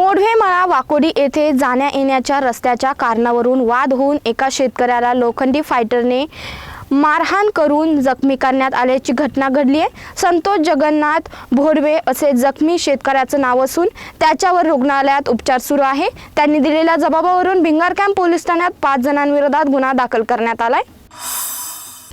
मोढवे मळा वाकोडी येथे जाण्या येण्याच्या रस्त्याच्या कारणावरून वाद होऊन एका शेतकऱ्याला लोखंडी फायटरने मारहाण करून जखमी करण्यात आल्याची घटना घडली आहे. संतोष जगन्नाथ भोडवे असे जखमी शेतकऱ्याचं नाव असून त्याच्यावर रुग्णालयात उपचार सुरू आहे. त्यांनी दिलेल्या जबाबावरून भिंगार कॅम्प पोलीस ठाण्यात पाच जणांविरोधात गुन्हा दाखल करण्यात आलाय.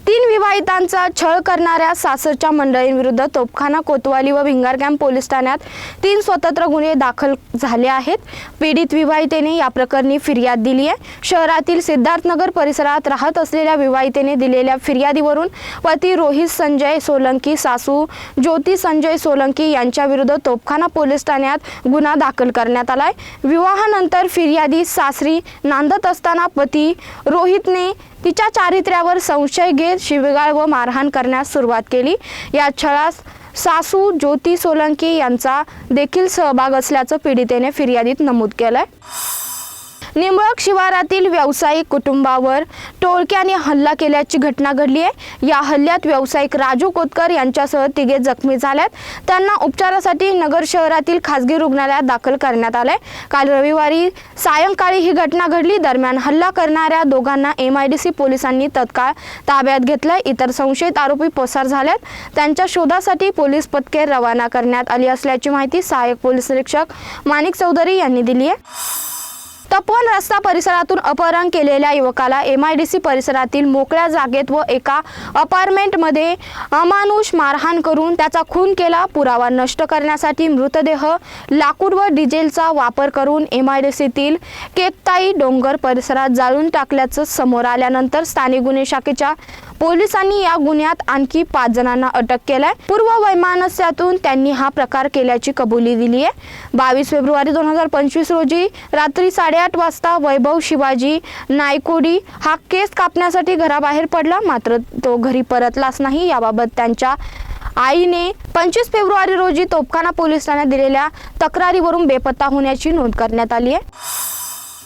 तीन विवाहितांचा छळ करणाऱ्या सासरच्या मंडळींविरुद्ध तोपखाना कोतवाली व भिंगार कॅम्प पोलीस ठाण्यात तीन स्वतंत्र गुन्हे दाखल झाले आहेत. पीडित विवाहितेने या प्रकरणी फिर्याद दिली आहे. शहरातील सिद्धार्थनगर परिसरात राहत असलेल्या विवाहितेने दिलेल्या फिर्यादीवरून पती रोहित संजय सोलंकी सासू ज्योती संजय सोलंकी यांच्या विरुद्ध तोपखाना पोलीस ठाण्यात गुन्हा दाखल करण्यात आलाय. विवाहानंतर फिर्यादी सासरी नांदत असताना पती रोहितने तिच्या चारित्र्यावर संशय घेत शिवगाळ व मारहाण करण्यास सुरुवात केली. या छळास सासू ज्योती सोलंकी यांचा देखील सहभाग असल्याचं पीडितेने फिर्यादीत नमूद केलंय. निंबळक शिवारातील व्यावसायिक कुटुंबावर टोळक्याने हल्ला केल्याची घटना घडली आहे. या हल्ल्यात व्यावसायिक राजू कोतकर यांच्यासह तिघे जखमी झाल्यात. त्यांना उपचारासाठी नगर शहरातील खासगी रुग्णालयात दाखल करण्यात आलंय. काल रविवारी सायंकाळी ही घटना घडली. दरम्यान हल्ला करणाऱ्या दोघांना एम आय डी सी पोलिसांनी तत्काळ ताब्यात घेतलंय. इतर संशयित आरोपी पसार झाल्यात. त्यांच्या शोधासाठी पोलीस पथके रवाना करण्यात आली असल्याची माहिती सहाय्यक पोलीस निरीक्षक माणिक चौधरी यांनी दिली आहे. तपन रस्ता परिसरातून अपहरण केलेल्या युवकाला एम आय डी सी परिसरातील मोकळ्या जागेत व एका अपार्टमेंटमध्ये अमानुष मारहाण करून त्याचा खून केला. पुरावा नष्ट करण्यासाठी मृतदेह लाकूड व डिझेलचा वापर करून एम आय डी सीतील केकताई डोंगर परिसरात जाळून टाकल्याचं समोर आल्यानंतर स्थानिक गुन्हे शाखेच्या पोलिसांनी या गुन्ह्यात आणखी पाच जणांना अटक केलाय. पूर्व वैमानस्यातून त्यांनी हा प्रकार केल्याची कबुली दिली आहे. बावीस फेब्रुवारी दोन हजार पंचवीस रोजी रात्री साडेआठ वाजता वैभव शिवाजी नायकोडी हा केस कापण्यासाठी घराबाहेर पडला. मात्र तो घरी परतलाच नाही. याबाबत त्यांच्या आईने पंचवीस फेब्रुवारी रोजी तोपखाना पोलीस ठाण्यात दिलेल्या तक्रारीवरून बेपत्ता होण्याची नोंद करण्यात आली आहे.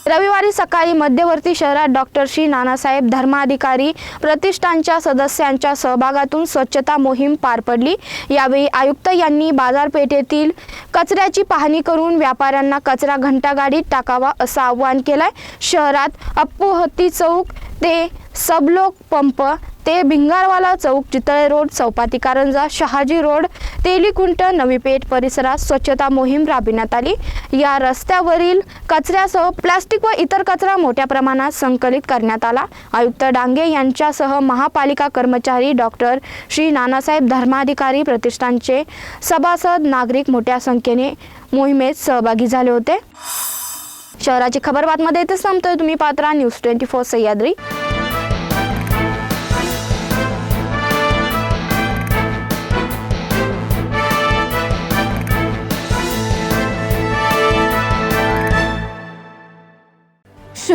रविवारी सकाळी मध्यवर्ती शहरात डॉक्टर श्री नानासाहेब धर्माधिकारी प्रतिष्ठानच्या सदस्यांच्या सहभागातून स्वच्छता मोहीम पार पडली. यावेळी आयुक्त यांनी बाजारपेठेतील कचऱ्याची पाहणी करून व्यापाऱ्यांना कचरा घंटागाडीत टाकावा असं आवाहन केलंय. शहरात अप्पू हत्ती चौक ते सबलोक पंप ते भिंगारवाला चौक चितळे रोड चौपाती कारंजा शहाजी रोड तेलीकुंट नवीपेठ परिसरात स्वच्छता मोहीम राबविण्यात आली. या रस्त्यावरील कचऱ्यासह प्लास्टिक व इतर कचरा मोठ्या प्रमाणात संकलित करण्यात आला. आयुक्त डांगे यांच्यासह महापालिका कर्मचारी डॉक्टर श्री नानासाहेब धर्माधिकारी प्रतिष्ठानचे सभासद नागरिक मोठ्या संख्येने मोहिमेत सहभागी झाले होते. शहराची खबर बातमध्ये इथे संपतोय तुम्ही पात्रा न्यूज ट्वेंटी फोर सह्याद्री.